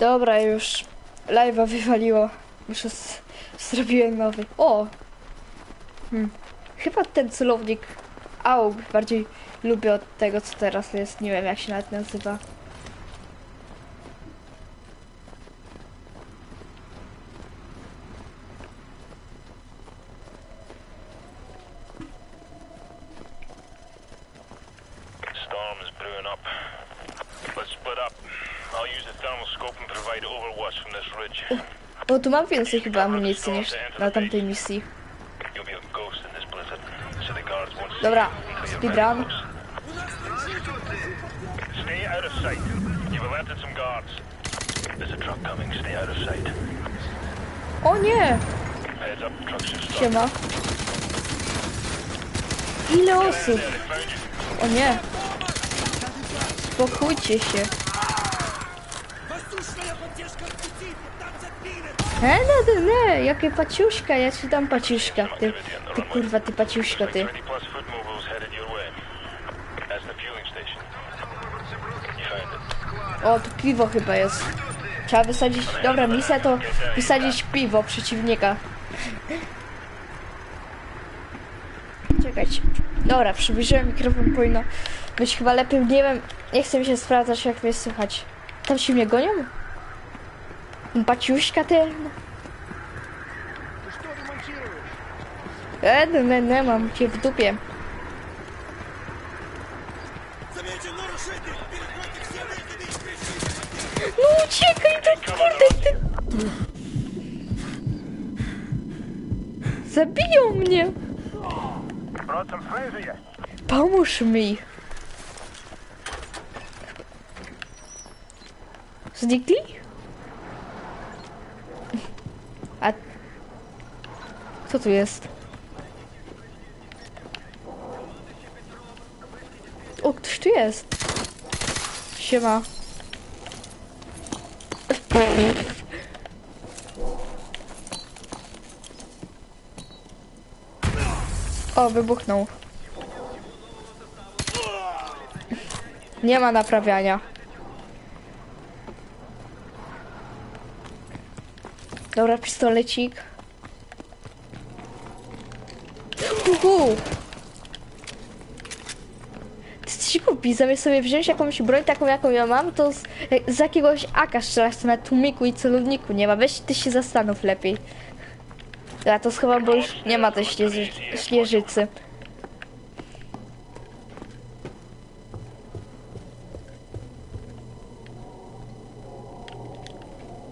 Dobra, już live'a wywaliło. Już zrobiłem nowy. O! Hmm. Chyba ten celownik AUG bardziej lubię od tego, co teraz jest. Nie wiem, jak się nawet nazywa. Provide overwatch from this ridge. O, tu mam więcej chyba amunicji niż na tamtej misji. Dobra, speedrun. very close. Stay out of sight. You've alerted some guards. There's a truck coming. Stay out of sight. O nie! Siema. Ile osób? O nie! Spokójcie się. E, no, no, no, jakie paciuszka, ja ci dam paciuszka, ty, ty kurwa, ty paciuszko, ty. 20 plus foot mobiles headed your way. That's the fueling station. You found it. O, tu piwo chyba jest. Trzeba wysadzić, dobra, misja to wysadzić piwo przeciwnika. Czekajcie. Dobra, przybliżyłem mikrofon, powinno być chyba lepiej, nie wiem, nie chcę mi się sprawdzać, jak mnie słychać. Tam się mnie gonią? Paciuszka ty? E, no, no, no, mam cię w dupie. No uciekaj, ty kurde, ty... Zabiją mnie! Brought some friends with you. Pomóż mi! Znikli? A... Co tu jest? O, ktoś tu jest. Siema. O, wybuchnął. Nie ma naprawiania. Dobra, pistolecik. Uhu. Ty głupi, zamiast sobie wziąć jakąś broń taką jaką ja mam, to z, z jakiegoś AK strzelasz co na tłumiku i celowniku nie ma. Weź ty się zastanów lepiej. Ja to schowam, bo już nie ma tej śnieży, śnieżycy.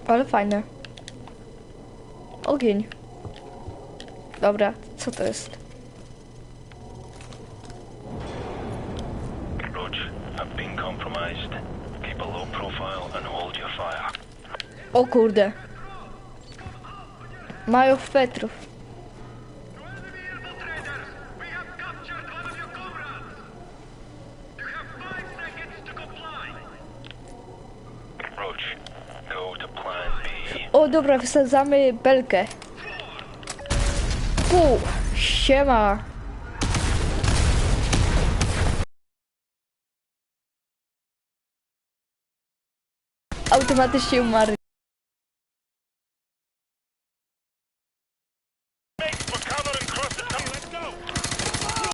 Ale fajne. Ogień. Dobra, co to jest? O kurde. Mają Petrów. Roach, go to plan B. O dobra, wysadzamy belkę. Pół. Siema. automatas cheio mar.